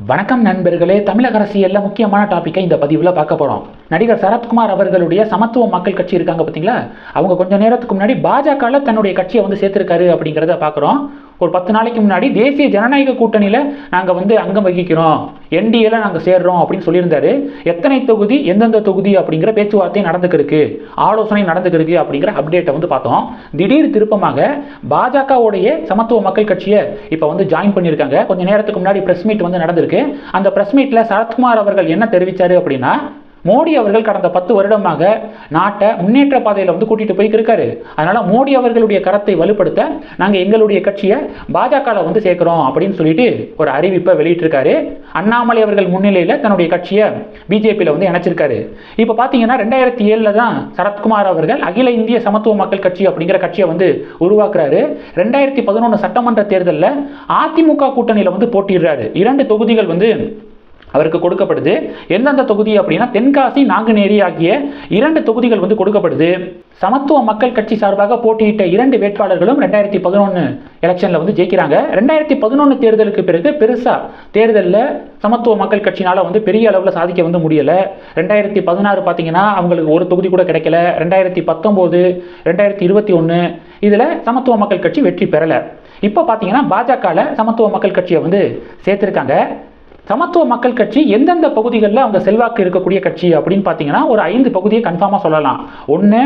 வணக்கம் நண்பர்களே. தமிழக அரசியலில் முக்கியமான டாப்பிக்கை இந்த பதிவில் பார்க்க போகிறோம் நடிகர் சரத்குமார் அவர்களுடைய சமத்துவ மக்கள் கட்சி இருக்காங்க பார்த்தீங்களா அவங்க கொஞ்சம் நேரத்துக்கு முன்னாடி பாஜகவில் தன்னுடைய கட்சியை வந்து சேர்த்துருக்காரு அப்படிங்கிறத பார்க்குறோம் ஒரு பத்து நாளைக்கு முன்னாடி தேசிய ஜனநாயக கூட்டணியில் நாங்கள் வந்து அங்கம் வகிக்கிறோம். என்டிஏல நாங்கள் சேர்றோம் அப்படின்னு சொல்லியிருந்தாரு. எத்தனை தொகுதி எந்தெந்த தொகுதி அப்படிங்கிற பேச்சுவார்த்தை நடந்துக்கிருக்கு ஆலோசனை நடந்துக்கிருக்கு அப்படிங்கிற அப்டேட்டை வந்து பார்த்தோம். திடீர் திருப்பமாக பாஜகவுடைய சமத்துவ மக்கள் கட்சியை இப்போ வந்து ஜாயின் பண்ணியிருக்காங்க. கொஞ்சம் நேரத்துக்கு முன்னாடி ப்ரெஸ் மீட் வந்து நடந்திருக்கு. அந்த ப்ரெஸ் மீட்டில் சரத்குமார் அவர்கள் என்ன தெரிவித்தார் அப்படின்னா மோடி அவர்கள் கடந்த பத்து வருடமாக நாட்டை முன்னேற்ற பாதையில் வந்து கூட்டிட்டு போய்க்கு இருக்காரு அதனால மோடி அவர்களுடைய கரத்தை வலுப்படுத்த நாங்கள் எங்களுடைய கட்சியை பாஜகவில் வந்து சேர்க்கிறோம் அப்படின்னு சொல்லிட்டு ஒரு அறிவிப்பை வெளியிட்டிருக்காரு. அண்ணாமலை அவர்கள் முன்னிலையில் தன்னுடைய கட்சியை பிஜேபியில் வந்து இணைச்சிருக்காரு. இப்போ பார்த்தீங்கன்னா ரெண்டாயிரத்தி ஏழில் தான் சரத்குமார் அவர்கள் அகில இந்திய சமத்துவ மக்கள் கட்சி அப்படிங்கிற கட்சியை வந்து உருவாக்குறாரு. ரெண்டாயிரத்தி பதினொன்று சட்டமன்ற தேர்தலில் அதிமுக கூட்டணியில் வந்து போட்டிடுறாரு இரண்டு தொகுதிகள் வந்து அவருக்கு கொடுக்கப்படுது. எந்தெந்த தொகுதி அப்படின்னா தென்காசி நாங்குநேரி ஆகிய இரண்டு தொகுதிகள் வந்து கொடுக்கப்படுது. சமத்துவ மக்கள் கட்சி சார்பாக போட்டியிட்ட இரண்டு வேட்பாளர்களும் ரெண்டாயிரத்தி பதினொன்று எலெக்ஷனில் வந்து ஜெயிக்கிறாங்க. ரெண்டாயிரத்தி பதினொன்று தேர்தலுக்கு பிறகு பெருசாக தேர்தலில் சமத்துவ மக்கள் கட்சினால் வந்து பெரிய அளவில் சாதிக்க வந்து முடியலை. ரெண்டாயிரத்தி பதினாறு பார்த்தீங்கன்னா அவங்களுக்கு ஒரு தொகுதி கூட கிடைக்கல. ரெண்டாயிரத்தி பத்தொம்போது ரெண்டாயிரத்தி இருபத்தி ஒன்று இதில் சமத்துவ மக்கள் கட்சி வெற்றி பெறலை. இப்போ பார்த்தீங்கன்னா பாஜகவில் சமத்துவ மக்கள் கட்சியை வந்து சேர்த்துருக்காங்க. சமத்துவ மக்கள் கட்சி எந்தெந்த பகுதிகளில் அவங்க செல்வாக்கு இருக்கக்கூடிய கட்சி அப்படின்னு பார்த்தீங்கன்னா ஒரு ஐந்து பகுதியை கன்ஃபார்மாக சொல்லலாம். ஒன்று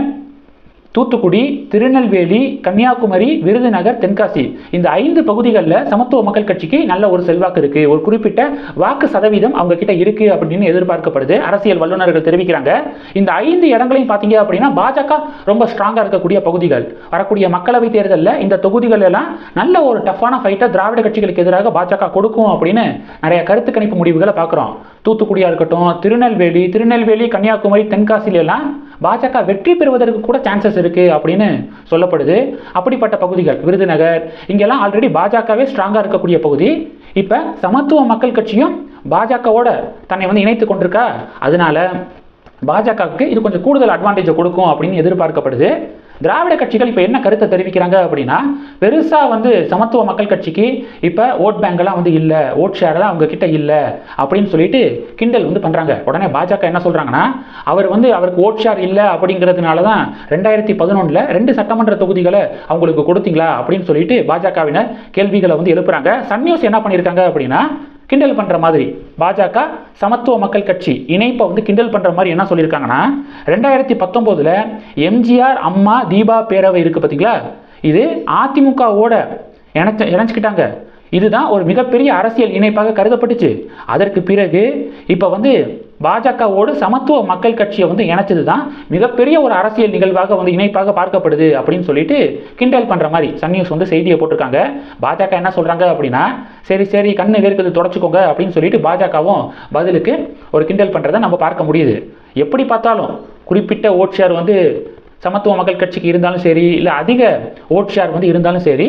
தூத்துக்குடி திருநெல்வேலி கன்னியாகுமரி விருதுநகர் தென்காசி. இந்த ஐந்து பகுதிகளில் சமத்துவ மக்கள் கட்சிக்கு நல்ல ஒரு செல்வாக்கு இருக்கு. ஒரு குறிப்பிட்ட வாக்கு சதவீதம் அவங்க கிட்ட இருக்கு அப்படின்னு எதிர்பார்க்கப்படுது. அரசியல் வல்லுநர்கள் தெரிவிக்கிறாங்க. இந்த ஐந்து இடங்களையும் பார்த்தீங்க அப்படின்னா பாஜக ரொம்ப ஸ்ட்ராங்காக இருக்கக்கூடிய பகுதிகள். வரக்கூடிய மக்களவை தேர்தலில் இந்த தொகுதிகள் எல்லாம் நல்ல ஒரு டஃப்பான ஃபைட்டை திராவிட கட்சிகளுக்கு எதிராக பாஜக கொடுக்கும் அப்படின்னு நிறைய கருத்து கணிப்பு முடிவுகளை பார்க்குறோம். தூத்துக்குடியாக இருக்கட்டும் திருநெல்வேலி திருநெல்வேலி கன்னியாகுமரி தென்காசில எல்லாம் பாஜக வெற்றி பெறுவதற்கு கூட சான்சஸ் இருக்குது அப்படின்னு சொல்லப்படுது. அப்படிப்பட்ட பகுதிகள் விருதுநகர் இங்கெல்லாம் ஆல்ரெடி பாஜகவே ஸ்ட்ராங்காக இருக்கக்கூடிய பகுதி. இப்போ சமத்துவ மக்கள் கட்சியும் பாஜகவோட தன்னை வந்து இணைத்து கொண்டிருக்கா? அதனால பாஜகவுக்கு இது கொஞ்சம் கூடுதல் அட்வான்டேஜை கொடுக்கும் அப்படின்னு எதிர்பார்க்கப்படுது. திராவிட கட்சிகள் இப்போ என்ன கருத்தை தெரிவிக்கிறாங்க அப்படின்னா பெருசாக வந்து சமத்துவ மக்கள் கட்சிக்கு இப்போ ஓட் பேங்கெல்லாம் வந்து இல்லை ஓட் ஷேர்லாம் அவங்க கிட்ட இல்லை அப்படின்னு சொல்லிட்டு கிண்டல் வந்து பண்ணுறாங்க உடனே பாஜக என்ன சொல்கிறாங்கன்னா அவர் வந்து அவருக்கு ஓட் ஷேர் இல்லை அப்படிங்கிறதுனால தான் ரெண்டாயிரத்தி பதினொன்றில் ரெண்டு சட்டமன்ற தொகுதிகளை அவங்களுக்கு கொடுத்தீங்களா அப்படின்னு சொல்லிட்டு பாஜகவினர் கேள்விகளை வந்து எழுப்புறாங்க. சன் நியூஸ் என்ன பண்ணியிருக்காங்க அப்படின்னா கிண்டல் பண்ணுற மாதிரி. பாஜக சமத்துவ மக்கள் கட்சி இணைப்பை வந்து கிண்டல் பண்ணுற மாதிரி என்ன சொல்லியிருக்காங்கன்னா ரெண்டாயிரத்தி பத்தொம்போதில் எம்ஜிஆர் அம்மா தீபா பேரவை இருக்குது பார்த்தீங்களா இது அதிமுகவோட இணைச்ச இணைச்சிக்கிட்டாங்க. இதுதான் ஒரு மிகப்பெரிய அரசியல் இணைப்பாக கருதப்பட்டுச்சு. அதற்கு பிறகு இப்போ வந்து பாஜகவோடு சமத்துவ மக்கள் கட்சியை வந்து இணைச்சது தான் மிகப்பெரிய ஒரு அரசியல் நிகழ்வாக வந்து இணைப்பாக பார்க்கப்படுது அப்படின்னு சொல்லிட்டு கிண்டல் பண்ணுற மாதிரி சன் நியூஸ் வந்து செய்தியை போட்டிருக்காங்க. பாஜக என்ன சொல்கிறாங்க அப்படின்னா சரி சரி கண்ணு வேர்க்குது தொடச்சிக்கோங்க அப்படின்னு சொல்லிட்டு பாஜகவும் பதிலுக்கு ஒரு கிண்டல் பண்ணுறதை நம்ம பார்க்க முடியுது. எப்படி பார்த்தாலும் குறிப்பிட்ட ஓட் ஷேர் வந்து சமத்துவ மக்கள் கட்சிக்கு இருந்தாலும் சரி இல்லை அதிக ஓட் ஷேர் வந்து இருந்தாலும் சரி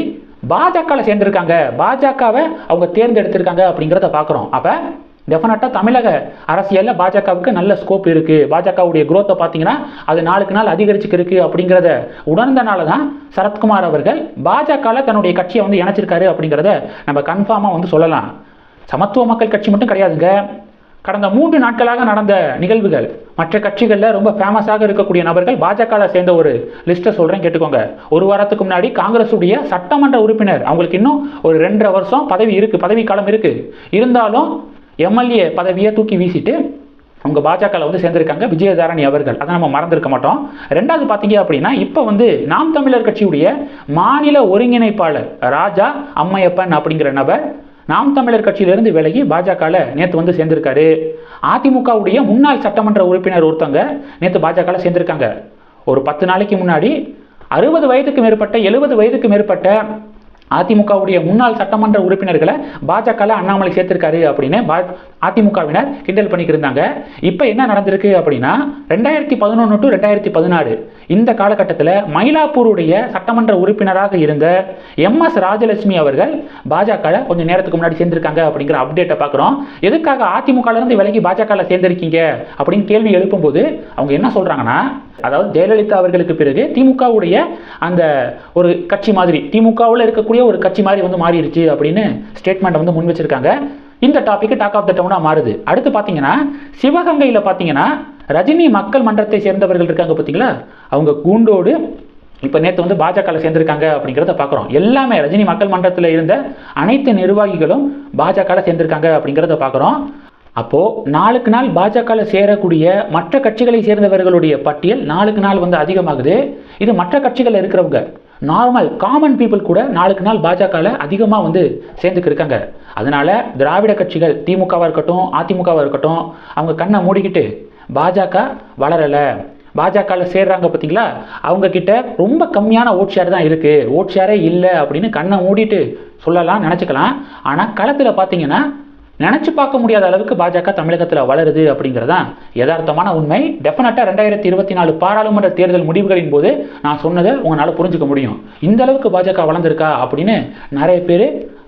பாஜகவில் சேர்ந்துருக்காங்க. பாஜகவை அவங்க தேர்ந்தெடுத்திருக்காங்க அப்படிங்கிறத பார்க்குறோம். அப்போ டெஃபினட்டாக தமிழக அரசியலில் பாஜகவுக்கு நல்ல ஸ்கோப் இருக்குது பாஜகவுடைய குரோத்தை பார்த்தீங்கன்னா அது நாளுக்கு நாள் அதிகரிச்சுக்கு இருக்குது அப்படிங்கிறத உணர்ந்தனால தான் சரத்குமார் அவர்கள் பாஜகவில் தன்னுடைய கட்சியை வந்து இணைச்சிருக்காரு அப்படிங்கிறத நம்ம கன்ஃபார்மாக வந்து சொல்லலாம். சமத்துவ மக்கள் கட்சி மட்டும் கிடையாதுங்க. கடந்த மூன்று நாட்களாக நடந்த நிகழ்வுகள் மற்ற கட்சிகளில் ரொம்ப ஃபேமஸாக இருக்கக்கூடிய நபர்கள் பாஜகவில் சேர்ந்த ஒரு லிஸ்ட்டை சொல்கிறேன் கேட்டுக்கோங்க. ஒரு வாரத்துக்கு முன்னாடி காங்கிரஸுடைய சட்டமன்ற உறுப்பினர் அவங்களுக்கு இன்னும் ஒரு ரெண்டரை வருஷம் பதவி இருக்குது பதவி காலம் இருக்குது இருந்தாலும் எம்எல்ஏ பதவியை தூக்கி வீசிட்டு அவங்க பாஜகவில் வந்து சேர்ந்திருக்காங்க விஜயதாரணி அவர்கள். அதை நம்ம மறந்துருக்க மாட்டோம். ரெண்டாவது பார்த்தீங்க அப்படின்னா இப்போ வந்து நாம் தமிழர் கட்சியுடைய மாநில ஒருங்கிணைப்பாளர் ராஜா அம்மையப்பன் அப்படிங்கிற நபர் நாம் தமிழர் கட்சியிலிருந்து விலகி பாஜகவில் நேற்று வந்து சேர்ந்திருக்காரு. அதிமுகவுடைய முன்னாள் சட்டமன்ற உறுப்பினர் ஒருத்தவங்க நேற்று பாஜகவில் சேர்ந்திருக்காங்க. ஒரு பத்து நாளைக்கு முன்னாடி அறுபது வயதுக்கு மேற்பட்ட எழுபது வயதுக்கு மேற்பட்ட அதிமுகவுடைய முன்னாள் சட்டமன்ற உறுப்பினர்களை பாஜகவில் அண்ணாமலை சேர்த்திருக்காரு அப்படின்னு பா அதிமுகவினர் கிண்டல் பண்ணிக்கிருந்தாங்க. இருந்தாங்க இப்போ என்ன நடந்திருக்கு அப்படின்னா ரெண்டாயிரத்தி பதினொன்று டு ரெண்டாயிரத்தி பதினாறு இந்த காலகட்டத்தில் மயிலாப்பூருடைய சட்டமன்ற உறுப்பினராக இருந்த எம் எஸ் ராஜலட்சுமி அவர்கள் பாஜகவில் கொஞ்சம் நேரத்துக்கு முன்னாடி சேர்ந்திருக்காங்க அப்படிங்கிற அப்டேட்டை பார்க்குறோம் எதுக்காக அதிமுகலேருந்து விலகி பாஜகவில் சேர்ந்திருக்கீங்க அப்படின்னு கேள்வி எழுப்பும்போது அவங்க என்ன சொல்கிறாங்கன்னா அதாவது ஜெயலலிதா அவர்களுக்கு பிறகு திமுகவுடைய அந்த ஒரு கட்சி மாதிரி திமுகவில் இருக்கக்கூடிய ஒரு கட்சி மாதிரி வந்து மாறிடுச்சு அப்படின்னு ஸ்டேட்மெண்ட் வந்து முன் வச்சிருக்காங்க. இந்த டாபிக் டாக் ஆஃப் த டவுனாக மாறுது. அடுத்து பார்த்தீங்கன்னா சிவகங்கையில் பார்த்தீங்கன்னா ரஜினி மக்கள் மன்றத்தை சேர்ந்தவர்கள் இருக்காங்க பார்த்தீங்களா அவங்க கூண்டோடு இப்போ நேற்று வந்து பாஜகவில் சேர்ந்திருக்காங்க அப்படிங்கிறத பார்க்குறோம் எல்லாமே ரஜினி மக்கள் மன்றத்தில் இருந்த அனைத்து நிர்வாகிகளும் பாஜகவில் சேர்ந்திருக்காங்க அப்படிங்கிறத பார்க்குறோம் அப்போது நாளுக்கு நாள் பாஜகவில் சேரக்கூடிய மற்ற கட்சிகளை சேர்ந்தவர்களுடைய பட்டியல் நாளுக்கு நாள் வந்து அதிகமாகுது. இது மற்ற கட்சிகளில் இருக்கிறவங்க. நார்மல் காமன் பீப்புள் கூட நாளுக்கு நாள் பாஜகவில் அதிகமாக வந்து சேர்ந்துக்கு இருக்காங்க. அதனால் திராவிட கட்சிகள் திமுகவாக இருக்கட்டும் அதிமுகவாக இருக்கட்டும் அவங்க கண்ணை மூடிக்கிட்டு பாஜக வளரலை. பாஜகவில் சேர்றாங்க பார்த்தீங்களா அவங்கக்கிட்ட ரொம்ப கம்மியான ஓட் ஷேர் தான் இருக்குது ஓட் ஷேரே இல்லை அப்படின்னு கண்ணை மூடிட்டு சொல்லலாம் நினச்சிக்கலாம். ஆனால் களத்தில் பார்த்தீங்கன்னா நினச்சி பார்க்க முடியாத அளவுக்கு பாஜக தமிழகத்தில் வளருது அப்படிங்கிறதான் யதார்த்தமான உண்மை. டெஃபினட்டாக ரெண்டாயிரத்தி இருபத்தி நாலு பாராளுமன்ற தேர்தல் முடிவுகளின் போது நான் சொன்னதை உங்களால் புரிஞ்சுக்க முடியும். இந்த அளவுக்கு பாஜக வளர்ந்துருக்கா அப்படின்னு நிறைய பேர்